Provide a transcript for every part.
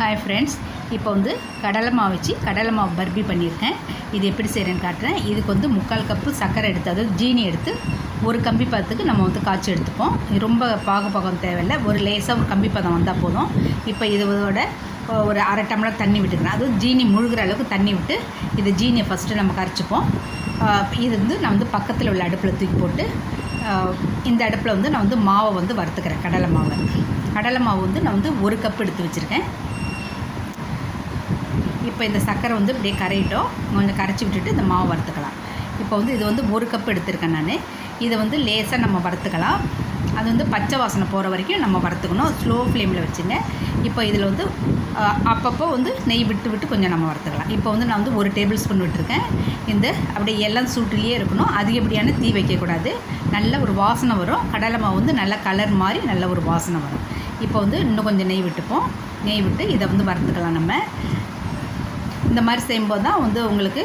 Hi friends இப்போ வந்து கடலை மாவு வச்சு கடலை மாவு பர்பி பண்ணியிருக்கேன். இது எப்படி செய்கிறேன்னு காட்டுறேன். இதுக்கு வந்து முக்கால் கப்பு சர்க்கரை எடுத்து அதாவது ஜீனி எடுத்து ஒரு கம்பி பதத்துக்கு நம்ம வந்து காய்ச்சி எடுத்துப்போம். ரொம்ப பாக பாகம் தேவையில்லை. ஒரு லேசாக ஒரு கம்பி பதம் வந்தால் போதும். இப்போ இதோட ஒரு அரை டம்ளர் தண்ணி விட்டுக்கிறேன். அதுவும் ஜீனி முழுகிற அளவுக்கு தண்ணி விட்டு இது ஜீனியை ஃபஸ்ட்டு நம்ம கரைச்சிப்போம். இது வந்து நான் வந்து பக்கத்தில் உள்ள அடுப்பில் தூக்கி போட்டு இந்த அடுப்பில் வந்து நான் வந்து மாவை வந்து வறுத்துக்கிறேன் கடலை மாவை. கடலை மாவு வந்து நான் வந்து ஒரு கப் எடுத்து வச்சுருக்கேன். இப்போ இந்த சர்க்கரை வந்து இப்படியே கரையிட்டோம். கொஞ்சம் கரைச்சி விட்டுட்டு இந்த மாவு வறுத்துக்கலாம். இப்போ வந்து இது வந்து ஒரு கப் எடுத்திருக்கேன் நான். இதை வந்து லேசாக நம்ம வறுத்துக்கலாம். அது வந்து பச்சை வாசனை போகிற வரைக்கும் நம்ம வறுத்துக்கணும். ஸ்லோ ஃப்ளேமில் வச்சுங்க. இப்போ இதில் வந்து அப்பப்போ வந்து நெய் விட்டு விட்டு கொஞ்சம் நம்ம வறுத்துக்கலாம். இப்போ வந்து நான் வந்து ஒரு டேபிள் ஸ்பூன் விட்டுருக்கேன். இந்த அப்படியே எல்லாம் சூட்டிலேயே இருக்கணும். அதிகப்படியான தீ வைக்கக்கூடாது. நல்ல ஒரு வாசனை வரும். கடலை மாவு வந்து நல்ல கலர் மாதிரி நல்ல ஒரு வாசனை வரும். இப்போ வந்து இன்னும் கொஞ்சம் நெய் விட்டுப்போம். நெய் விட்டு இதை வந்து வறுத்துக்கலாம் நம்ம. இந்த மாதிரி செய்யும்போது தான் வந்து உங்களுக்கு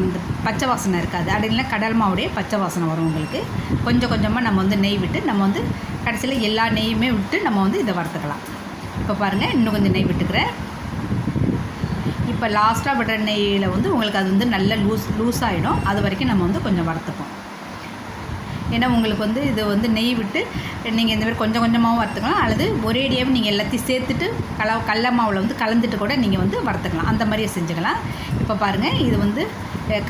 இந்த பச்சை வாசனை இருக்காது. அப்படி கடல் மாவுடைய பச்சை வாசனை வரும் உங்களுக்கு. கொஞ்சம் கொஞ்சமாக நம்ம வந்து நெய் விட்டு நம்ம வந்து கடைசியில் எல்லா நெய்யுமே விட்டு நம்ம வந்து இதை வறுத்துக்கலாம். இப்போ பாருங்கள் இன்னும் கொஞ்சம் நெய் விட்டுக்கிறேன். இப்போ லாஸ்ட்டாக விடுற நெய்யில் வந்து உங்களுக்கு அது வந்து நல்ல லூஸ் லூஸ் ஆகிடும் அது வரைக்கும் நம்ம வந்து கொஞ்சம் வறுத்துப்போம். ஏன்னா உங்களுக்கு வந்து இது வந்து நெய் விட்டு நீங்கள் இந்த மாதிரி கொஞ்சம் கொஞ்சமாகவும் வறுத்துக்கலாம். அல்லது ஒரேடியாகவும் நீங்கள் எல்லாத்தையும் சேர்த்துட்டு கல கடல மாவில் வந்து கலந்துட்டு கூட நீங்கள் வந்து வறுத்துக்கலாம். அந்த மாதிரியே செஞ்சுக்கலாம். இப்போ பாருங்கள் இது வந்து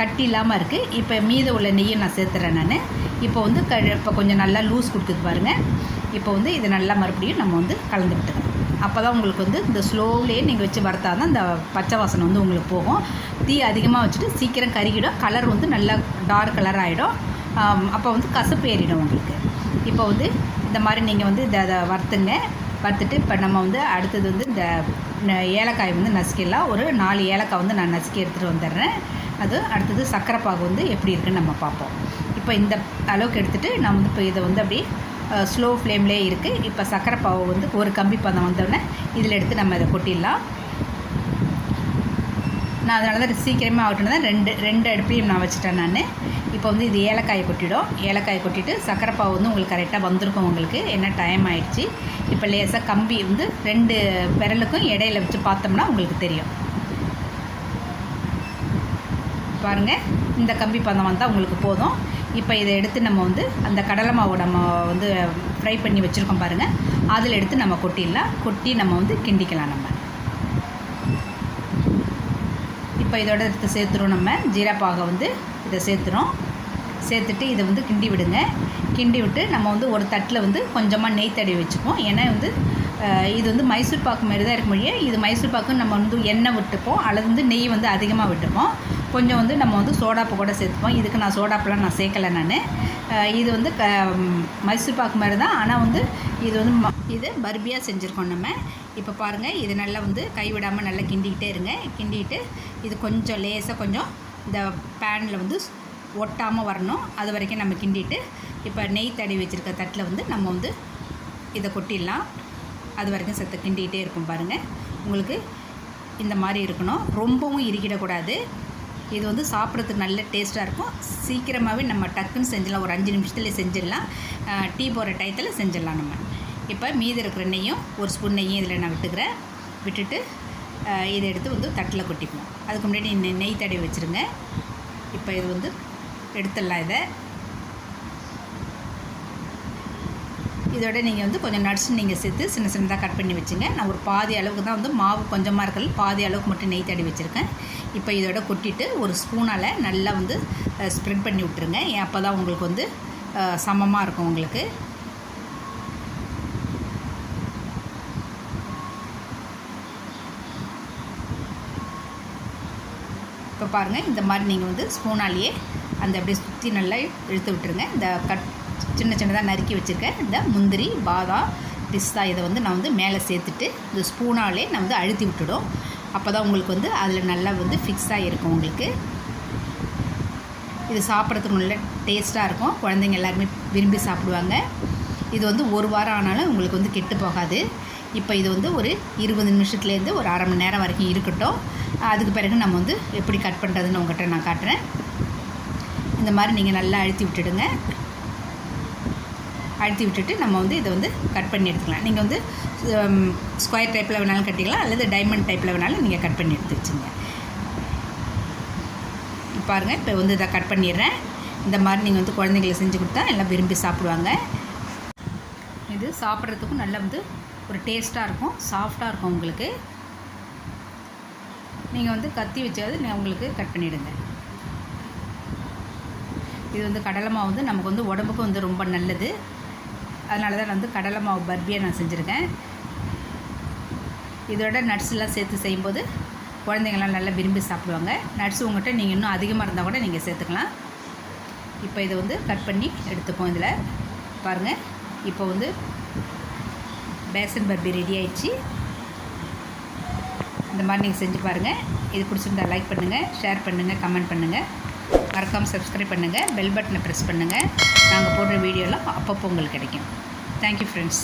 கட்டி இல்லாமல் இருக்குது இப்போ மீத உள்ள நெய்யை நான் சேர்த்துறேன் நான். இப்போ வந்து க இப்போ கொஞ்சம் நல்லா லூஸ் கொடுக்குது பாருங்கள் இப்போ வந்து இதை நல்லா மறுபடியும் நம்ம வந்து கலந்து விட்டுக்கலாம். அப்போ தான் உங்களுக்கு வந்து இந்த ஸ்லோவிலே நீங்கள் வச்சு வறுத்தா தான் இந்த பச்சை வாசனை வந்து உங்களுக்கு போகும். தீ அதிகமாக வச்சுட்டு சீக்கிரம் கருகிடும். கலர் வந்து நல்லா டார்க் கலர் ஆகிடும் அப்போ வந்து கசப்பு ஏறிடும் உங்களுக்கு. இப்போ வந்து இந்த மாதிரி நீங்கள் வந்து இதை அதை வறுத்துங்க. வறுத்துட்டு இப்போ நம்ம வந்து அடுத்தது வந்து இந்த ஏலக்காய் வந்து நசுக்கிடலாம். ஒரு நாலு ஏலக்காய் வந்து நான் நசுக்கி எடுத்துகிட்டு வந்துடுறேன். அது அடுத்தது சர்க்கரை பாகு வந்து எப்படி இருக்குன்னு நம்ம பார்ப்போம். இப்போ இந்த அளவுக்கு எடுத்துகிட்டு நான் வந்து இப்போ இதை வந்து அப்படியே ஸ்லோ ஃப்ளேம்லேயே இருக்குது இப்போ சர்க்கரை பாவு வந்து ஒரு கம்பி பதம் வந்தோடனே இதில் எடுத்து நம்ம இதை கொட்டிடலாம். நான் அதனால தான் சீக்கிரமாக ஆகட்டும் தான் ரெண்டு ரெண்டு அடுப்பையும் நான் வச்சுட்டேன் நான். இப்போ வந்து இது ஏலக்காயை கொட்டிடும். ஏலக்காயை கொட்டிட்டு சக்கரை பாவு வந்து உங்களுக்கு கரெக்டாக வந்திருக்கும் உங்களுக்கு. என்ன டைம் ஆயிடுச்சு? இப்போ லேசாக கம்பி வந்து ரெண்டு விரலுக்கும் இடையில வச்சு பார்த்தோம்னா உங்களுக்கு தெரியும். பாருங்கள் இந்த கம்பி பதம் வந்தால் உங்களுக்கு போதும். இப்போ இதை எடுத்து நம்ம வந்து அந்த கடலை மாவு நம்ம வந்து ஃப்ரை பண்ணி வச்சுருக்கோம் பாருங்கள் அதில் எடுத்து நம்ம கொட்டிடலாம். கொட்டி நம்ம வந்து கிண்டிக்கலாம் நம்ம. இப்போ இதோட எடுத்து சேர்த்துறோம் நம்ம. பாகை வந்து இதை சேர்த்துறோம். சேர்த்துட்டு இதை வந்து கிண்டி விடுங்க. கிண்டி விட்டு நம்ம வந்து ஒரு தட்டில் வந்து கொஞ்சமாக நெய் தடவி வச்சுப்போம். ஏன்னா வந்து இது வந்து மைசூர் பாக்கு மாதிரி தான் இருக்க முடியும் இது மைசூர் பாக்கு நம்ம வந்து எண்ணெய் விட்டுப்போம். அல்லது வந்து நெய் வந்து அதிகமாக விட்டுப்போம். கொஞ்சம் வந்து நம்ம வந்து சோடாப்பு கூட சேர்த்துப்போம். இதுக்கு நான் சோடாப்புலாம் நான் சேர்க்கலை நான். இது வந்து க மைசூர் பாக்கு மாதிரி தான். ஆனால் வந்து இது வந்து ம- இது பர்பியாக செஞ்சுருக்கோம் நம்ம. இப்போ பாருங்கள் இது நல்லா வந்து கைவிடாமல் நல்லா கிண்டிக்கிட்டே இருங்க. கிண்டிக்கிட்டு இது கொஞ்சம் லேசாக கொஞ்சம் இந்த பேனில் வந்து ஒட்டாமல் வரணும். அது வரைக்கும் நம்ம கிண்டிட்டு இப்போ நெய் தடவி வச்சுருக்க தட்டில் வந்து நம்ம வந்து இதை கொட்டிடலாம். அது வரைக்கும் செத்த கிண்டிக்கிட்டே இருக்கும் பாருங்கள் உங்களுக்கு இந்த மாதிரி இருக்கணும். ரொம்பவும் இறுக்கிடக்கூடாது. இது வந்து சாப்பிட்றதுக்கு நல்ல டேஸ்ட்டாக இருக்கும். சீக்கிரமாகவே நம்ம டக்குன்னு செஞ்சிடலாம். ஒரு அஞ்சு நிமிஷத்துலேயே செஞ்சிடலாம். டீ போகிற டயத்தில் செஞ்சிடலாம் நம்ம. இப்போ மீதி இருக்கிற நெய்யும் ஒரு ஸ்பூன் நெய்யும் இதில் நான் விட்டுக்கிறேன். விட்டுட்டு இதை எடுத்து வந்து தட்டில் கொட்டிப்போம் அதுக்கு முன்னாடி நெய் நெய் தடவி வச்சுருங்க. இப்போ இது வந்து எடுத்துடலாம் இதை. இதோட நீங்கள் வந்து கொஞ்சம் நட்ஸ் நீங்கள் சேர்த்து சின்ன சின்னதாக கட் பண்ணி வச்சுங்க. நான் ஒரு பாதி அளவுக்கு தான் வந்து மாவு கொஞ்சமாக இருக்கிறது பாதி அளவுக்கு மட்டும் நெய் தடி வச்சுருக்கேன். இப்போ இதோட கொட்டிட்டு ஒரு ஸ்பூனால் நல்லா வந்து ஸ்ப்ரெட் பண்ணி விட்டுருங்க. ஏன் அப்போ தான் உங்களுக்கு வந்து சமமாக இருக்கும் உங்களுக்கு. இப்போ பாருங்கள் இந்த மாதிரி நீங்கள் வந்து ஸ்பூனாலேயே அந்த அப்படியே சுற்றி நல்லா இழுத்து விட்டுருங்க. இந்த கட் சின்ன சின்னதாக நறுக்கி வச்சுருக்கேன். இந்த முந்திரி பாதாம் பிஸ்தா இதை வந்து நான் வந்து மேலே சேர்த்துட்டு இந்த ஸ்பூனாலே நான் வந்து அழுத்தி விட்டுடும். அப்போ தான் உங்களுக்கு வந்து அதில் நல்லா வந்து ஃபிக்ஸாக இருக்கும் உங்களுக்கு. இது சாப்பிட்றதுக்கு நல்ல டேஸ்ட்டாக இருக்கும். குழந்தைங்க எல்லாருமே விரும்பி சாப்பிடுவாங்க. இது வந்து ஒரு வாரம் ஆனாலும் உங்களுக்கு வந்து கெட்டு போகாது. இப்போ இது வந்து ஒரு இருபது நிமிஷத்துலேருந்து ஒரு அரை மணி நேரம் வரைக்கும் இருக்கட்டும். அதுக்கு பிறகு நம்ம வந்து எப்படி கட் பண்ணுறதுன்னு உங்கள்கிட்ட நான் காட்டுறேன். இந்த மாதிரி நீங்கள் நல்லா அழுத்தி விட்டுடுங்க. அழுத்தி விட்டுட்டு நம்ம வந்து இதை வந்து கட் பண்ணி எடுத்துக்கலாம். நீங்கள் வந்து ஸ்கொயர் டைப்பில் வேணாலும் கட்டிக்கலாம் அல்லது டைமண்ட் டைப்பில் வேணாலும் நீங்கள் கட் பண்ணி எடுத்து வச்சுங்க. பாருங்கள் இப்போ வந்து இதை கட் பண்ணிடுறேன். இந்த மாதிரி நீங்கள் வந்து குழந்தைங்களை செஞ்சு கொடுத்தா எல்லாம் விரும்பி சாப்பிடுவாங்க. இது சாப்பிட்றதுக்கும் நல்லா வந்து ஒரு டேஸ்ட்டாக இருக்கும் சாஃப்டாக இருக்கும் உங்களுக்கு. நீங்கள் வந்து கத்தி வச்சாவது நான் உங்களுக்கு கட் பண்ணிவிடுங்க இது வந்து கடலை மாவு வந்து நமக்கு வந்து உடம்புக்கு வந்து ரொம்ப நல்லது. அதனால தான் நான் வந்து கடலை மாவு பர்பியாக நான் செஞ்சுருக்கேன். இதோட நட்ஸ்லாம் சேர்த்து செய்யும்போது குழந்தைங்கள்லாம் நல்லா விரும்பி சாப்பிடுவாங்க. நட்ஸ் உங்கள்கிட்ட நீங்கள் இன்னும் அதிகமாக இருந்தால் கூட நீங்கள் சேர்த்துக்கலாம். இப்போ இதை வந்து கட் பண்ணி எடுத்துப்போம் இதில். பாருங்கள் இப்போ வந்து பேசன் பர்பி ரெடி ஆயிடுச்சு. இந்த மாதிரி நீங்கள் செஞ்சு பாருங்கள் இது பிடிச்சிருந்தா லைக் பண்ணுங்கள் ஷேர் பண்ணுங்கள் கமெண்ட் பண்ணுங்கள் மறக்காமல் சப்ஸ்கிரைப் பண்ணுங்கள் பெல் பட்டனை ப்ரெஸ் பண்ணுங்கள் நாங்கள் வீடியோலாம் அப்பப்போ உங்களுக்கு கிடைக்கும். Thank you friends